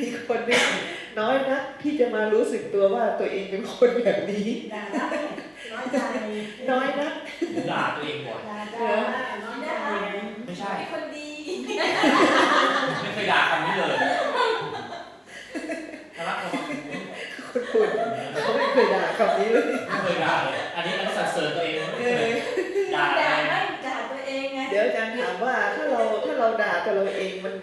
อีกคนนึงน้อยนะที่จะมารู้สึกตัวว่าตัวเองเป็นคนแบบนี้ด่าได้น้อยใจน้อยนะหรือด่าตัวเองบ่อยด่าได้น้อยใจไม่ใช่เป็นคนดีไม่เคยด่าคำนี้เลยทะเลาะกันคนคุณเขาไม่เคยด่าคำนี้เลยไม่เคยด่าเลยอันนี้อันนี้สรรเสริญตัวเองไม่เอเคยอด่าด่าอะไรไม่ด่าตัวเองไงเดี๋ยวอาจารย์ถามว่าถ้า เราถ้าเราด่าตัวเราเองมัน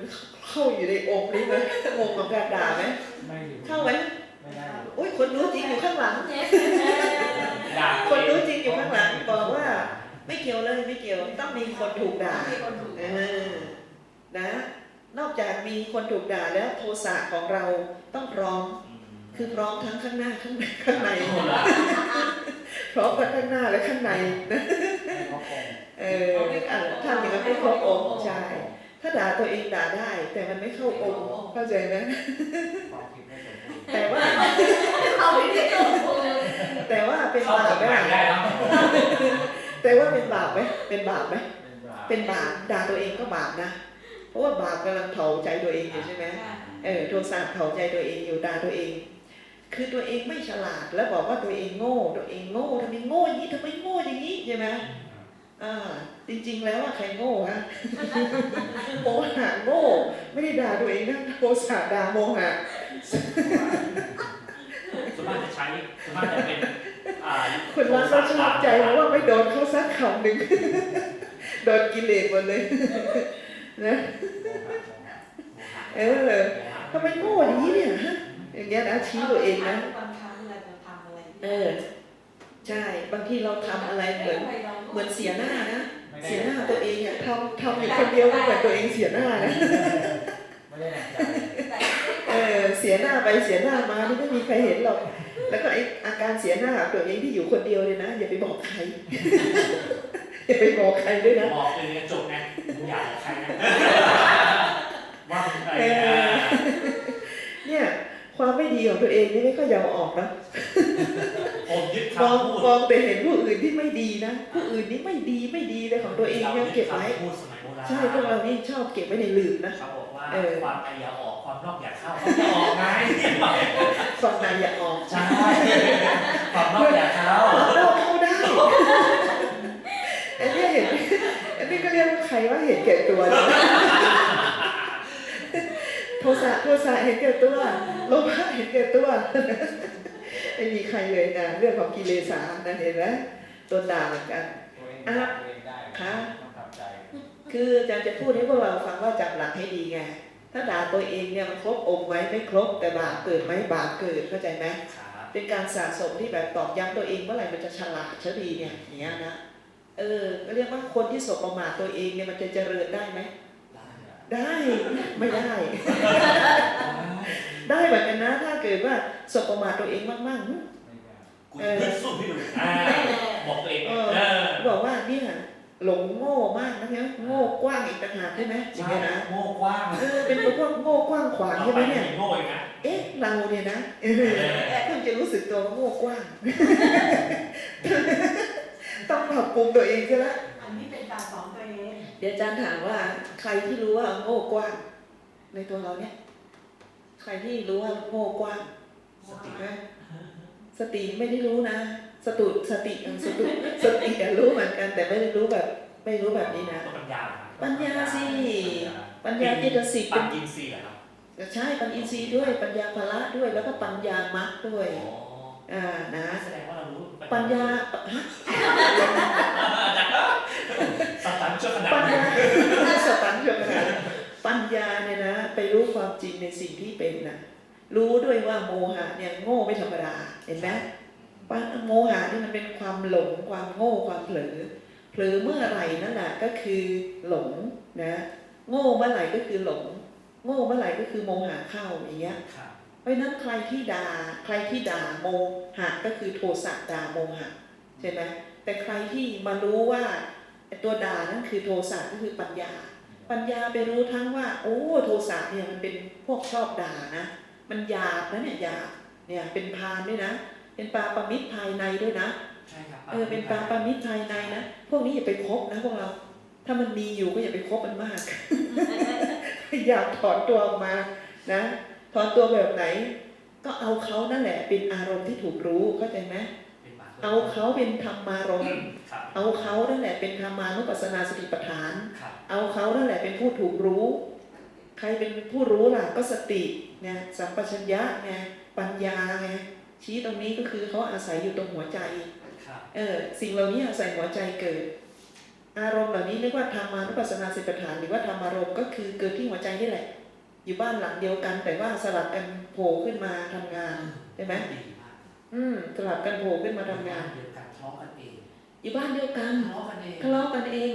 เข้าอยู่ในองค์นี้ไหมงงกับการด่าไหมไม่อยู่เข้าไหมไม่ได้อยู่อุ้ยคนรู้จริงอยู่ข้างหลัง ด่าคนรู้จริงอยู่ข้างหลังบอกว่า ไม่เกี่ยวเลยไม่เกี่ยวต้องมีคนถูกด่ามีคนถูกเออนะ นอกจากมีคนถูกด่าแล้วโทสะของเราต้องพร้อม คือพร้อมทั้งข้างหน้าข้างในข้างในคนละพร้อมทั้งข้างหน้าและข้างในนะไม่ครบองค์ เอออะทำอย่างนั้นไม่ครบองค์ใช่ถ้าด่าตัวเองด่าได้ แต่มันไม่เข้าองค์เข้าใจไหมความคิดไม่สมบูรณ์แต่ว่าเขาไม่ได้โกงแต่ว่าเป็นเข้าบาปกับไหมงานได้แล้วแต่ว่าเป็นบาปไหมเป็นบาปไหมเป็นบาปเป็นบาปด่าตัวเองก็บาปนะเพราะว่าบาปกำลังเผาใจตัวเองอยู่ใช่ไหมเออโทสะเผาใจตัวเองอยู่ด่าตัวเอง คือตัวเองไม่ฉลาดแล้วบอกว่าตัวเองโง่ ตัวเองโง่ทำไมโง่อย่างนี้ทำไมโง่อย่างนี้ใช่ไหม อ่า จริง ๆ แล้วว่าใครโง่ฮะโมหะโง่ ไม่ได้ด่าตัวเองนะโทสะด่าโมหะส่วนมากจะใช้ส่วนมากจะเป็นอ่าคนรักก็ชอบใจเพราะว่าไม่โดนเขาสักคำหนึ่งโดนกิเลสหมดเลยนะเออทำไมโง่อย่างนี้เนี่ยฮะอย่างเงี้ยนะชี้ตัวเองนะบางครั้งเราจะทำอะไรเออใช่ บางทีเราทำอะไรเหมือน เหมือนเสียหน้านะไม่ได้เสียหน้าตัวเองอะทำทำอยู่คนเดียวก็เหมือนตัวเองเสียหน้านะไม่ได้หนักใจเออเสียหน้าไปเสียหน้ามานี่ไม่มีใครเห็นหรอก แล้วก็ไออาการเสียหน้าของตัวเองที่อยู่คนเดียวเลยนะ อย่าไปบอกใครอย่าไปบอกใครด้วยนะบอกเลยจบไงมึงอยากบอกใครนะว่ามึงใครเอนะอเนี่ยความไม่ดีของตัวเองนี่ไม่ค่อยยาวออกนะผม ยึดมองคำพูดมองแต่เห็นผู้อื่นที่ไม่ดีนะผู้อื่นนี่ไม่ดีไม่ดีเลยของตัวเองยังเก็บไว้พูดสมัยโบราณใช่พวกเรานี่ชอบเก็บไว้ในลืมนะ เขาบอกว่าเออ ความในอย่าออกความนอกอย่าเข้าอย่าออกไงฟังในอย่าออกใช่ความนอกอย่าเข้าเราเข้าได้อันนี้เห็นอันนี้ก็เรียกว่าใครว่าเห็นแก่ตัวนะโทสะโทสะเห็นแก่ตัวโลภะเห็นแก่ตัว ไม่มีใครเลยนะเรื่องของกิเลสานะเห็นไหมโดนด่าเหมือนกันตัวเองด่าตัวเองได้ค่ะต้องทำใจคืออาจารย์จะพูดให้พวกเราฟังว่าจับหลักให้ดีไงถ้าด่าตัวเองเนี่ยมันครบองค์ไหมไม่ครบแต่บาปเกิดไหมบาปเกิดเข้าใจไหมครับเป็นการสะสมที่แบบตอกย้ำตัวเองเมื่อไหร่มันจะฉลาดเฉดีเนี่ยอย่างเงี้ยนะเออก็เรียกว่าคนที่สบประมาทตัวเองเนี่ยมันจะเจริญได้ไหมได้อะได้ไม่ได้ ได้เหมือนกันนะ ถ้าเกิดว่าสบประมาทตัวเองมากๆหึไม่ได้กูจะสู้พี่ดูอ่าบอกตัวเองเอเอออบอกว่าเนี่ยหลงโง่มากนะเนี่ยโง่กว้างอีกต่างหากใช่ไหมอย่างใช่เงี้ยนะโง่กว้างเออเป็นพวกโง่กว้างขวางใช่ไหมเนี่ย โง่อีกนะ เอ๊ะเราเนี่ยนะเออเพิ่งจะรู้สึกตัวว่าโง่กว้าง ต้องปรับปรุงตัวเองใช่ไหมอันนี้เป็นการสอนตัวเอง เดี๋ยวอาจารย์ถามว่าใครที่รู้ว่าโง่กว้าง ในตัวเราเนี่ย ใครที่รู้ว่าโง่กว้างสตินะสติไม่ได้รู้นะ สตุสติเออสตุสติอะรู้เหมือนกัน แต่ไม่ได้รู้แบบ ไม่รู้แบบนี้นะต้องปัญญาปัญญาสิปัญญาเจตสิกปัเป็ญนญินทรีย์เหรอครับใช่ปัญญีทรีย์ด้วยปัญญาภละด้วยแล้วก็ปัญญามรรคด้วยอ๋ออ่านะแสดงว่าเรารู้ปัญญาฮะสตันชั่วขนาดปัญนี้ญาสตันเชียวนะปัญญาเนี่ยนะไป รู้ความจริงในสิ่งที่เป็นนะรู้ด้วยว่าโมหะเนี่ยโง่ไม่ธรรมดาเห็นไหมปัญโมหะนี่มันเป็นความหลงความโง่ความเผลอเผลอเมื่อไหร่นั่นแหละก็คือหลงนะโง่เมื่อไหร่ก็คือหลง โง่เมื่อไหร่ก็คือโมหะเข้าอย่างเงี้ยครับเพราะฉะนั้นใครที่ด่าใครที่ด่าโมหะก็คือโทสะด่าโมหะใช่ไหมแต่ใครที่มารู้ว่าไอ้ตัวด่านั่นคือโทสะก็คือปัญญา ปัญญาไปรู้ทั้งว่า โอ้โทสะเนี่ยมันเป็นพวกชอบด่านะ มันหยาบนะเนี่ยหยาบเนี่ยเป็นพานด้วยนะ เป็นปลาปมิตรภายในด้วยนะใช่ครับเออเป็นปลาปมิตรภายในนะพวกนี้อย่าไปคบนะพวกเรา ถ้ามันมีอยู่ก็อย่าไปคบมันมากพยายามถอนตัวออกมานะถอนตัวแบบไหน ก็เอาเขานั่นแหละเป็นอารมณ์ที่ถูกรู้เข้าใจไหม เป็นบาปเอาเขาเป็นธรรมารมณ์ครับเอาเขานั่นแหละเป็นธรรมานุปัสสนาสติปัฏฐานครับเอาเขานั่นแหละเป็นผู้ถูกรู้ ใครเป็นผู้รู้ล่ะก็สติไงสัมปชัญญะไงปัญญาไงชี้ตรงนี้ก็คือเขาอาศัยอยู่ตรงหัวใจครับเออสิ่งเหล่านี้อาศัยหัวใจเกิด อารมณ์เหล่านี้เรียกว่าธรรมานุปัสสนาสติปัฏฐานหรือว่าธรรมารมณ์ก็คือเกิดที่หัวใจนี่แหละ อยู่บ้านหลังเดียวกันแต่ว่าสลับกันโผล่ขึ้นมาทำงานใช่ไหมดีมาก อืมสลับกันโผล่ขึ้นมาทำงานเดียวกันทะเลาะกันเองอยู่บ้านเดียวกันทะเลาะกันเองทะเลาะกันเอง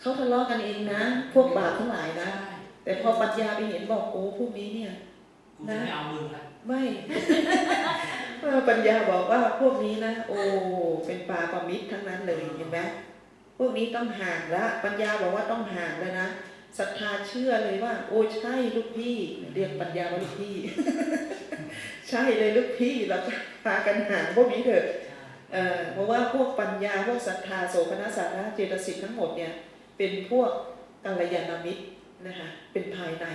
เขาทะเลาะกันเองนะ พวกบาปทั้งหลายนะใช่แต่พอปัญญาไปเห็นบอกโอ้พวกนี้เนี่ยกูจะไม่เอามึงละไม่เออปัญญาบอกว่าพวกนี้นะโอ้เป็นปลาปลามิตรทั้งนั้นเลยเห็นไหมพวกนี้ต้องห่างละปัญญาบอกว่าต้องห่างแล้วนะศรัทธาเชื่อเลยว่า โอ้ใช่ลูกพี่ เรียกปัญญาว่าลูกพี่ ใช่เลยลูกพี่เราพากันห่างพวกนี้เถอะใช่เอ่อเพราะว่าพวกปัญญาพวกศรัทธาโสภณสาระเจตสิกทั้งหมดเนี่ยเป็นพวกกัลยาณมิตรนะคะเป็นภายใน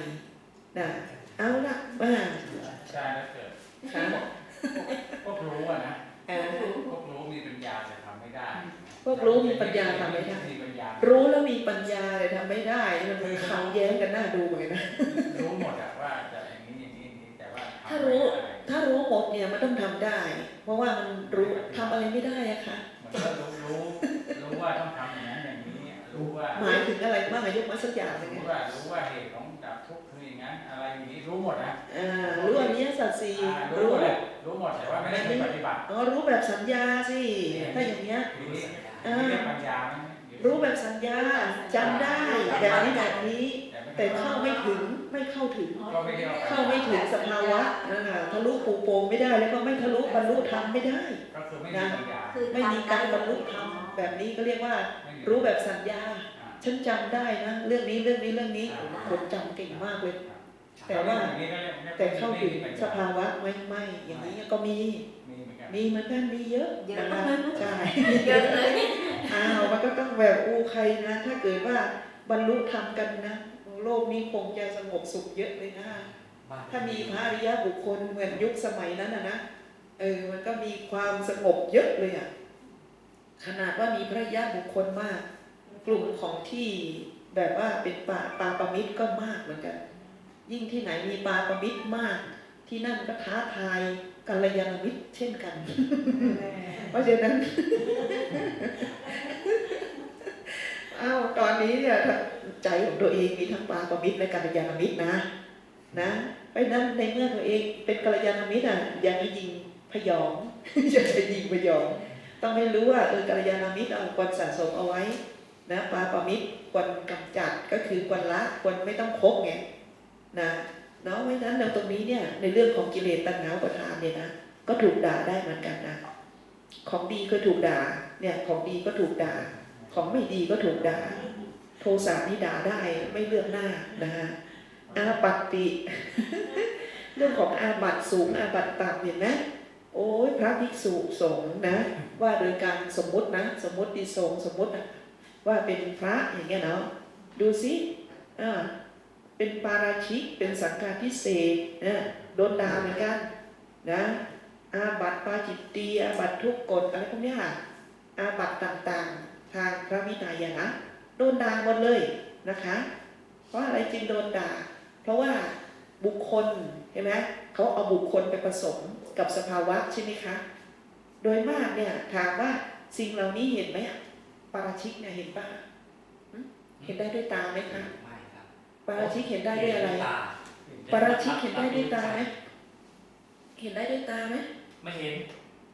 นะเอาละมาใช่แล้วเกิดค่ะพวกรู้อะนะอ่าพวกรู้มีปัญญาแต่ทำไม่ได้ พวกรู้มีปัญญาทำไม่ได้มีปัญญารู้แล้วมีปัญญาแต่ทำไม่ได้มันขัดแย้งกันน่าดูเหมือนกันนะรู้หมดอะว่าจะอย่างนี้อย่างนี้อย่างนี้แต่ว่าทำถ้าไม่รู้ได้ ถ้ารู้หมดเนี่ยมันต้องทำได้ เพราะว่ามันรู้ทำอะไรไม่ได้อะค่ะเหมือนว่ารู้รู้รู้ว่าต้องทำอย่างนั้นอย่างนี้รู้ว่าหมายถึงอะไรบ้างอายุมาสักอย่างหนึงรู้อะว่ารู้ว่าเหตุของดับทุกข์คืออย่างนั้นอะไรอย่างนี้รู้หมดนะอ่ารู้อริยสัจสี่อ่ารู้รู้หมดเลยรู้หมดแต่ว่าไม่ได้ไปปฏิบัติอ๋อรู้แบบสัญญาสิถ้าอย่างเงี้ยอย่างนี้อ่าเรียกปัญญาไหมรู้แบบสัญญาจำได้แบบนี้แบบนี้ แต่ไม่เข้าไม่ถึงไม่เข้าถึง ก็ไม่ได้เข้าไม่ถึงสภาวะนั่นน่ะทะลุปูโปงไม่ได้แล้วก็ไม่ทะลุบรรลุธรรมไม่ได้ ก็คือไม่มีปัญญาคือไม่มีการบรรลุธรรมแบบนี้ก็เรียกว่าไม่มีรู้แบบสัญญาอ่าฉันจำได้นะ เรื่องนี้เรื่องนี้เรื่องนี้คนจำเก่งมากเลย แต่ว่าอย่งนี้ก็รียกแต่เข้าถึงไม่มีปัญญสภาวะไม่ไม่อย่างนี้ก็มี มีเหมือนกันมีเหมือนกันมีเยอะเยอะนะมากใช่เยอะเลยอ้าวมันก็ต้องแบบอูใครนะ ถ้าเกิดว่าบรรลุธรรมกันนะ โลกนี้คงจะสงบสุขเยอะเลยนะบ้นถ้ามีพระอริยบุคคลเหมือนยุคสมัยนั้นนะนะเออมันก็มีความสงบเยอะเลยอะขนาดว่ามีพระอริยบุคคลมาก กลุ่มของที่แบบว่าเป็นป่าปาประมิตรก็มากเหมือนกัน ยิ่งที่ไหนมีปาประมิตรมาก ที่นั่นก็ท้าทายกัลยาณมิตรเช่นกัน เพราะฉะนั้น อ้าวตอนนี้เนี่ยใจของตัวเองมีทั้งปาประมิตรและกัลยาณมิตรนะ นะไปนั้นในเมื่อตัวเองเป็นกัลยาณมิตรอะอย่าไปยิงพยองอย่าไปยิงพยองต้องให้รู้ว่าเออกัลยาณมิตรเราควรสะสมเอาไว้นะปาประมิตรควรกำจัดก็คือควรละควรไม่ต้องคบไงนะเนาะเพราะนั้นในตรงนี้เนี่ยในเรื่องของกิเลสตัณหาอุปทานเนี่ยนะก็ถูกด่าได้เหมือนกันนะของดีก็ถูกด่าเนี่ยของดีก็ถูกด่า ของไม่ดีก็ถูกด่า โทสะนี่ด่าได้ไม่เลือกหน้านะฮะอาปัตติ เรื่องของอาบัตสูงอาบัตต่ำเห็นไหมโอ้ยพระภิกษุสงฆ์นะ ว่าโดยการสมมตินะ สมมติดีสงสมมตินะว่าเป็นพระอย่างเงี้ยเนาะดูสิอ่าเป็นปาราชิกเป็นสังฆาทิเศษนะโดนด่าเหมือนกันนะอาบัตปาจิตตีอาบัตทุกกฎอะไรพวกเนี้ยอาบัตต่างๆ ทางพระวินัยอะนะโดนด่าหมดเลยนะคะ เพราะอะไรจึงโดนด่า เพราะว่าบุคคลเห็นไหมเขาเอาบุคคลไปผสมกับสภาวะใช่ไหมคะ โดยมากเนี่ยถามว่าสิ่งเหล่านี้เห็นไหมอะปาราชิกเนี่ยเห็นป่ะหึเห็นได้ด้วยตาไหมคะไม่ครับปาราชิกเห็นได้ด้วยอะไรตาปาราชิกเห็นได้ด้วยตาไหมเห็นได้ด้วยตาไหมไม่เห็น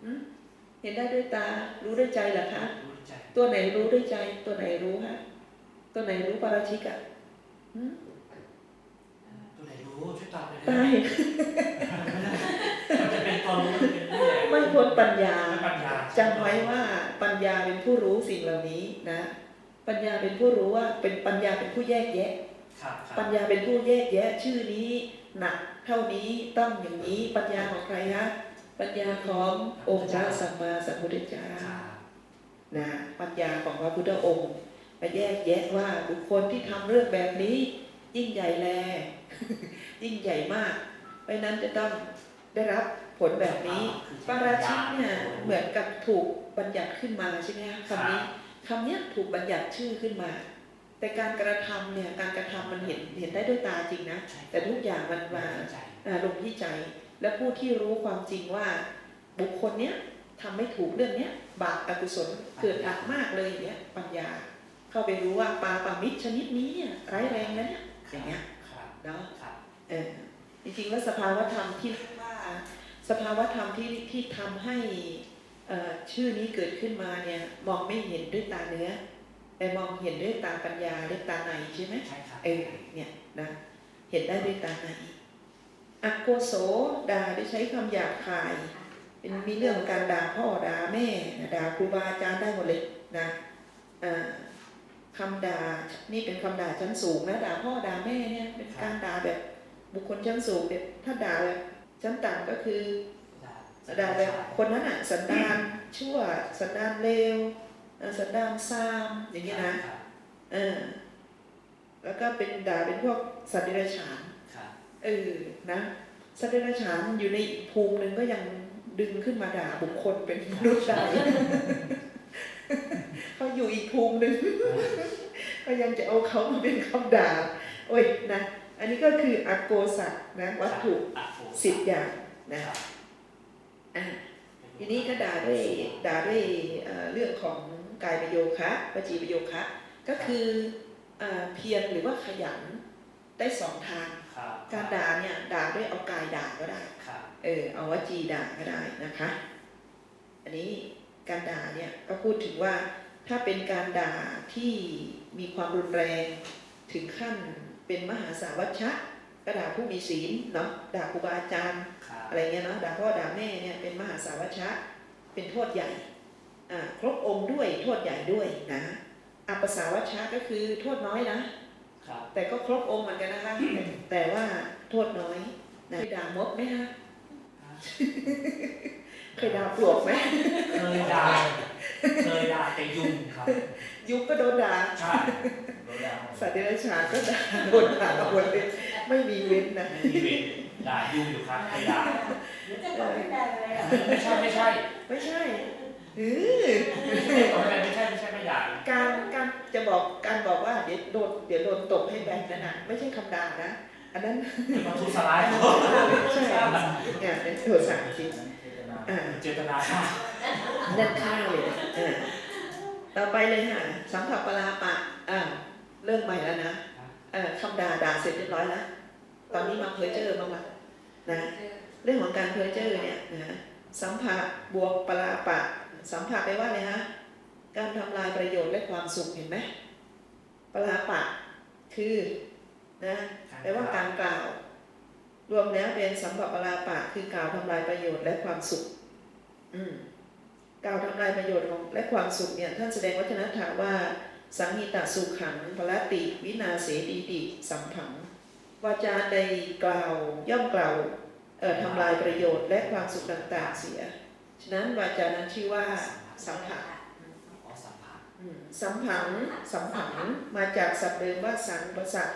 หึเห็นได้ด้วยตา รู้ด้วยใจเหรอคะรู้ใจ ตัวไหนรู้ด้วยใจ ตัวไหนรู้ฮะ ตัวไหนรู้ปาราชิกอะหึตัวไหนรู้ช่วยตอบเลยตานะเห็นมันจะเป็นตัวรู้มันเป็นนี่แหละไม่พ้นปัญญาปัญญาจำไว้ว่าปัญญาเป็นผู้รู้สิ่งเหล่านี้นะ ปัญญาเป็นผู้รู้ว่าเป็นปัญญาเป็นผู้แยกแยะ ครับครับปัญญาเป็นผู้แยกแยะ ชื่อนี้หนักเท่านี้ต้องอย่างนี้ปัญญาของใครฮะปัญญาขององค์พระสัมมาสัมพุทธเจ้า ครับ นะปัญญาของพระพุทธองค์มาแยกแยะว่าบุคคลที่ทำเรื่องแบบนี้ ยิ่งใหญ่แล ยิ่งใหญ่มาก เพราะฉะนั้นจะต้องได้รับผลแบบนี้ปาราชิกเนี่ยเหมือนกับถูกบัญญัติขึ้นมาใช่ไหมคะคำนี้คำเนี้ยถูกบัญญัติชื่อขึ้นมา แต่การกระทำเนี่ยการกระทำมันเห็นเห็นได้ด้วยตาจริงนะ แต่ทุกอย่างมันมาใจอ่าลงที่ใจ และผู้ที่รู้ความจริงว่าบุคคลเนี้ย ทำไม่ถูกเรื่องเนี้ย บาปอกุศลเกิดหนักมากเลยอย่างเนี้ยปัญญา เข้าไปรู้ว่าปลาปลามิตรชนิดนี้เนี่ยร้ายแรงนะเนี่ยอย่างเงี้ยครับเนาะครับเออจริงๆแล้วสภาวธรรมที่เรียกว่า สภาวธรรมที่ที่ทำให้เอ่อชื่อนี้เกิดขึ้นมาเนี่ยมองไม่เห็นด้วยตาเนื้อแต่มองเห็นด้วยตาปัญญาด้วยตาในใช่ไหมใช่ครับเออเนี่ยนะเห็นได้ด้วยตาในอักโกโสด่าได้ใช้คำหยาบคาย เป็นมีเรื่องของการด่าพ่อด่าแม่ด่าครูบาอาจารย์ได้หมดเลยนะอ่าคำด่านี่เป็นคำด่าชั้นสูงนะด่าพ่อด่าแม่เนี่ยเป็นการด่าแบบบุคคลชั้นสูงเนี่ยถ้าด่าแบบชั้นต่ำก็คือด่าแบบคนนั้นอะสันดานชั่วสันดานเลวเอ่อสันดานซามอย่างเงี้ยนะเออแล้วก็เป็นด่าเป็นพวกสัตว์เดรัจฉานครับเออนะสัตว์เดรัจฉานอยู่ในอีกภูมิหนึ่งก็ยัง ดึงขึ้นมาด่าบุคคลเป็นมนุษย์ได้เขาอยู่อีกภูมิหนึ่งก็ยังจะเอาเขามาเป็นคำด่า โอ้ยนะ อันนี้ก็คืออโกสัตนะวัตถุสิบอย่างนะครับอะทีนี้ก็ด่าด้วยด่าด้วยเอ่อเรื่องของกายประโยคะวจีประโยคะ ก็คือเอ่อเพียรหรือว่าขยันได้สองทางครับการด่าเนี่ยด่าด้วยเอากายด่าก็ได้ครับ เออเอาวจีด่าก็ได้นะคะ อันนี้การด่าเนี่ยก็พูดถึงว่าถ้าเป็นการด่าที่มีความรุนแรงถึงขั้นเป็นมหาสาวัชชะก็ด่าผู้มีศีลเนาะด่าครูบาอาจารย์ครับอะไรเงี้ยเนาะด่าพ่อด่าแม่เนี่ยเป็นมหาสาวัชชะเป็นโทษใหญ่อ่าครบองค์ด้วยโทษใหญ่ด้วยนะอัปสาวัชชะก็คือโทษน้อยนะครับแต่ก็ครบองค์เหมือนกันนะคะแต่แต่ว่าโทษน้อยนะเคยด่ามดไหมคะ เคยด่าปลวกไหมเคยด่าเคยด่าแต่ยุงครับ ยุงก็โดนด่าใช่โดนด่าหมดสัตว์เดรัจฉานก็ด่าโดนด่าหมดเลยไม่มีเว้นนะไม่มีเวรด่ายุงอยู่ครับเคยด่าเดี๋ยวจะบอกไม่ได้เลยอะไม่ใช่ไม่ใช่ ไม่ใช่เออไม่ใช่ไม่ใช่ไม่ใช่ไม่ด่าการการจะบอกการบอกว่าเดี๋ยวโดนเดี๋ยวโดนตบให้แบนนั่นน่ะไม่ใช่คำด่านะ อันนั้นมันทุสลายใช่เนี่ยเป็นโทษสั่งจริงเจตนาอ่าเจตนาฆ่านั่นค่าเลยนะอ่าต่อไปเลยค่ะสัมผัสปลาปะอ่าเริ่มใหม่แล้วนะเอ่อคำด่าด่าเสร็จเรียบร้อยแล้วตอนนี้มาเพอเจอร์บ้างละนะเรื่องของการเพอเจอร์เนี่ยนะสัมผัสบวกปลาปะ สัมผัสไปลว่าอะไรฮะการทำลายประโยชน์และความสุขเห็นไหมปลาปะคือนะ แปลว่าการกล่าว รวมแล้วเป็นสัมผัสปลาปะคือกล่าวทำลายประโยชน์และความสุข อืมกล่าวทำลายประโยชน์ของและความสุขเนี่ยท่านแสดงวัฒนถามว่า สังหิตะสุขังพละติ วินาเสดีติสัมผังวาจาใดกล่าวย่อมกล่าวเอ่อทำลายประโยชน์และความสุขต่างๆเสีย ฉะนั้นวาจานั้นชื่อว่าสัมผัสอ๋อสัมผัสอืมสัมผัง สัมผัง มาจากศัพท์เดิมว่าสังประสัตพ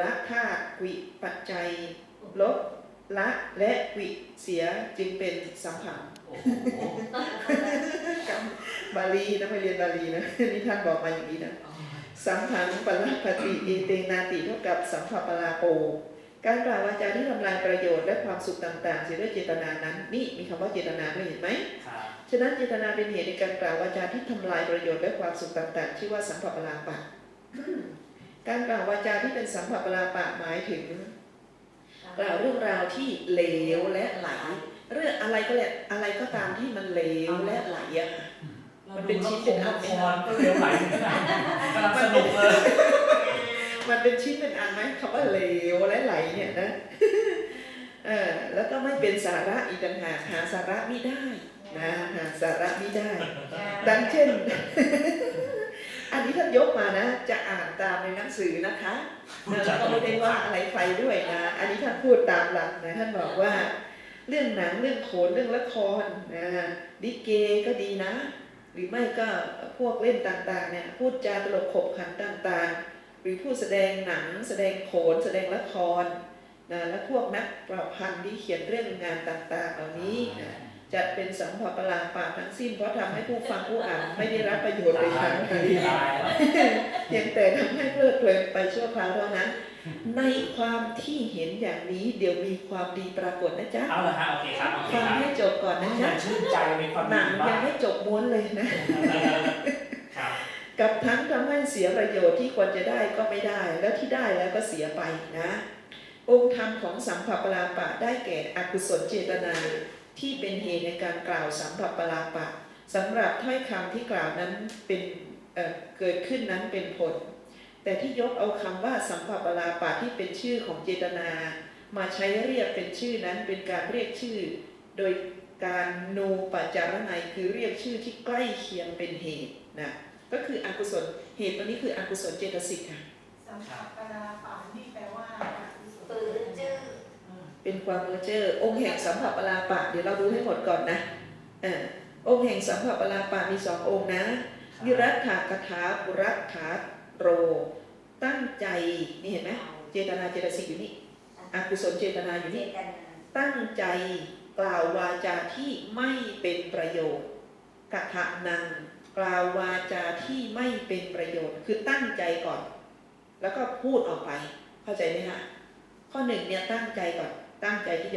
ละธาตุวิปัจจัย ลบละและวิเสียจึงเป็นสัมผังโอ้โหบาลีนะไปเรียนบาลีนะนี่ท่านบอกมาอย่างนี้นะสัมผังปละปฏิเอเตนาติเท่ากับสัมผัสปลาโป การกล่าววาจาที่ทำลายประโยชน์และความสุขต่างๆเสียด้วยเจตนานั้น นี่มีคำว่าเจตนาด้วยเห็นไหมครับฉะนั้นเจตนาเป็นเหตุในการกล่าววาจาที่ทำลายประโยชน์และความสุขต่างๆ ชื่อว่าสัมผัสปลาปะอืม การกล่าววาจาที่เป็นสัมผัสปลาปะหมายถึง กล่าวเรื่องราวที่เลวและไหล เรื่องอะไรก็แหละอะไรก็ตามที่มันเลวและไหลอะค่ะมันเป็นชิ้นเป็นอันไหมครก็เร็วไหลกำลังสนุกเลยมันเป็นชิ้นเป็นอันไหมคำว่าเลวและไหลเนี่ยนะเออแล้วก็ไม่เป็นสาระอีกต่างหากหาสาระไม่ได้นะหาสาระไม่ได้ดังเช่น อันนี้ท่านยกมานะ จะอ่านตามในหนังสือนะคะเออก็ไม่ได้ว่าอะไรใครด้วยนะ อันนี้ท่านพูดตามหลักนะท่านบอกว่า เรื่องหนังเรื่องโขนเรื่องละครนะดิเกก็ดีนะ หรือไม่ก็พวกเล่นต่างๆเนี่ยพูดจาตลกขบขันต่างๆ หรือผู้แสดงหนังแสดงโขนแสดงละครนะและพวกนักประพันธ์ที่เขียนเรื่องงานต่างๆ เหล่านี้นะ จัดเป็นสัมภปลาปาทั้งสิ้น เพราะทำให้ผู้ฟังผู้อ่านไม่ได้รับประโยชน์โดยทางใดตายแล้วเพียงแต่ทำให้เพลิดเพลินไปชั่วคราวเท่านั้น ในความที่เห็นอย่างนี้เดี๋ยวมีความดีปรากฏนะจ๊ะเอาละฮะโอเคครับโอเคฟังครับให้จบก่อนนะมัจ๊ะนชื่นใจมีความหนัดีงมายังกไม่จบม้วนเลยนะครับกับทั้งทำให้เสียประโยชน์ที่ควรจะได้ก็ไม่ได้ แล้วที่ได้แล้วก็เสียไปนะ องค์ธรรมของสัมผัสปลาปะได้แก่อกุศลเจตนา ที่เป็นเหตุในการกล่าวสัมผัสปลาปะสำหรับถ้อยคำที่กล่าวนั้นเป็นเเกิดขึ้นนั้นเป็นผล แต่ที่ยกเอาคำว่าสัมผัสปลาปะที่เป็นชื่อของเจตนา มาใช้เรียกเป็นชื่อนั้นเป็นการเรียกชื่อ โดยการโนปัจจารนัยคือเรียกชื่อที่ใกล้เคียงเป็นเหตุนะก็คืออกุศลเหตุตัวนี้คืออกุศลเจตสิกค่ะสัมผัสปลาป่านี่แปลว่า เป็นความเมอเจอร์องค์แห่งสัมผัสปลาปะเดี๋ยวเราดูให้หมดก่อนนะเออองค์แห่งสัมผัสปลาปะมีสององค์นะวิรัตถากถาปุรัตถาโร ตั้งใจนี่เห็นไหมเจตนาเจตสิกอยู่นี่อกุศลเจตนาอยู่เจนี่ตนาตั้งใจกล่าววาจาที่ไม่เป็นประโยชน์กัทะนังกล่าววาจาที่ไม่เป็นประโยชน์ คือตั้งใจก่อน แล้วก็พูดออกไป เข้าใจไหมฮะข้อหนึ่งเนี่ยตั้งใจก่อน ตั้งใจที่จะ